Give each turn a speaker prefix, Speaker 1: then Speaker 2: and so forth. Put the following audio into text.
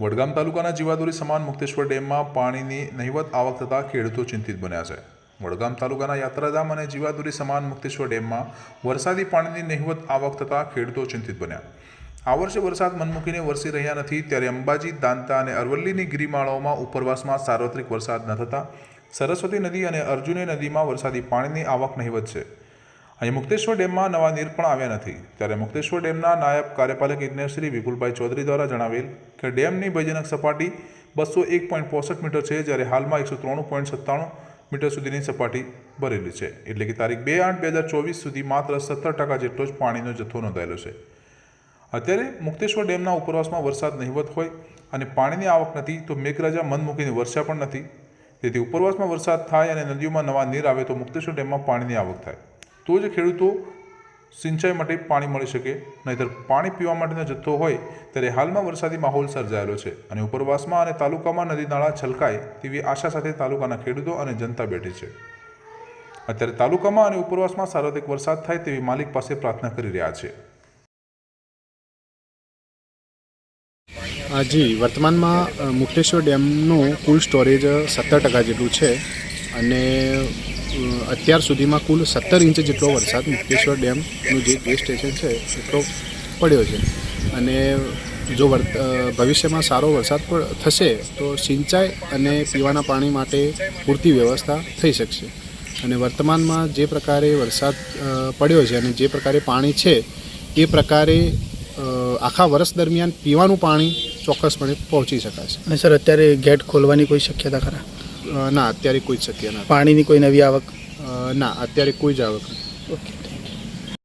Speaker 1: વડગામ તાલુકાના જીવાદોરી સમાન મુક્તેશ્વર ડેમમાં પાણીની નહિવત આવક થતાં ખેડૂતો ચિંતિત બન્યા છે. વડગામ તાલુકાના યાત્રાધામ અને જીવાદોરી સમાન મુક્તેશ્વર ડેમમાં વરસાદી પાણીની નહિવત આવક થતાં ખેડૂતો ચિંતિત બન્યા. આ વર્ષે વરસાદ મનમૂકીને વરસી રહ્યા નથી, ત્યારે અંબાજી, દાંતા અને અરવલ્લીની ગિરિમાળાઓમાં ઉપરવાસમાં સાર્વત્રિક વરસાદ ન થતાં સરસ્વતી નદી અને અર્જુની નદીમાં વરસાદી પાણીની આવક નહિવત છે. અહીં મુક્તેશ્વર ડેમમાં નવા નીર પણ આવ્યા નથી. ત્યારે મુક્તેશ્વર ડેમના નાયબ કાર્યપાલક ઇજનેર શ્રી વિપુલભાઈ ચૌધરી દ્વારા જણાવેલ કે ડેમની ભયજનક સપાટી બસો એક પોઈન્ટ પોસઠ મીટર છે, જ્યારે હાલમાં એકસો ત્રાણું પોઈન્ટ સત્તાણું મીટર સુધીની સપાટી ભરેલી છે. એટલે કે તારીખ બે આઠ બે હજાર ચોવીસ સુધી માત્ર સત્તર ટકા જેટલો જ પાણીનો જથ્થો નોંધાયેલો છે. અત્યારે મુક્તેશ્વર ડેમના ઉપરવાસમાં વરસાદ નહીવત હોય અને પાણીની આવક નથી, તો મેઘરાજા મન મૂકીને વરસ્યા પણ નથી. તેથી ઉપરવાસમાં વરસાદ થાય અને નદીઓમાં નવા નીર આવે તો મુક્તેશ્વર ડેમમાં પાણીની આવક થાય. તો જ ખેડૂતો સિંચાઈ માટે પાણી મળી શકે. નહીંતર પાણી પીવા માટેનો જથ્થો હોય ત્યારે હાલમાં વરસાદી માહોલ સર્જાયેલો છે અને ઉપરવાસમાં અને તાલુકામાં નદી નાળા છલકાય તેવી આશા સાથે તાલુકાના ખેડૂતો અને જનતા બેઠી છે. અત્યારે તાલુકામાં અને ઉપરવાસમાં સાર્વત્રિક વરસાદ થાય તેવી માલિક પાસે પ્રાર્થના કરી રહ્યા છે.
Speaker 2: જી વર્તમાનમાં મુક્તેશ્વર ડેમનું કુલ સ્ટોરેજ સત્તર ટકા જેટલું છે અને અત્યાર સુધીમાં કુલ સત્તર ઇંચ જેટલો વરસાદ મુક્તેશ્વર ડેમનું જે ગેસ સ્ટેશન છે, એટલો પડ્યો છે. અને જો વર ભવિષ્યમાં સારો વરસાદ પણ થશે, તો સિંચાઈ અને પીવાના પાણી માટે પૂરતી વ્યવસ્થા થઈ શકશે. અને વર્તમાનમાં જે પ્રકારે વરસાદ પડ્યો છે અને જે પ્રકારે પાણી છે, એ પ્રકારે આખા વર્ષ દરમિયાન પીવાનું પાણી ચોક્કસપણે પહોંચી શકાશે.
Speaker 3: અને સર, અત્યારે ગેટ ખોલવાની કોઈ શક્યતા ખરા?
Speaker 2: ના અત્યારે કોઈ જ શક્ય નથી.
Speaker 3: પાણીની કોઈ નવી આવક?
Speaker 2: ના અત્યારે કોઈ જ આવક નથી.
Speaker 3: ઓકે.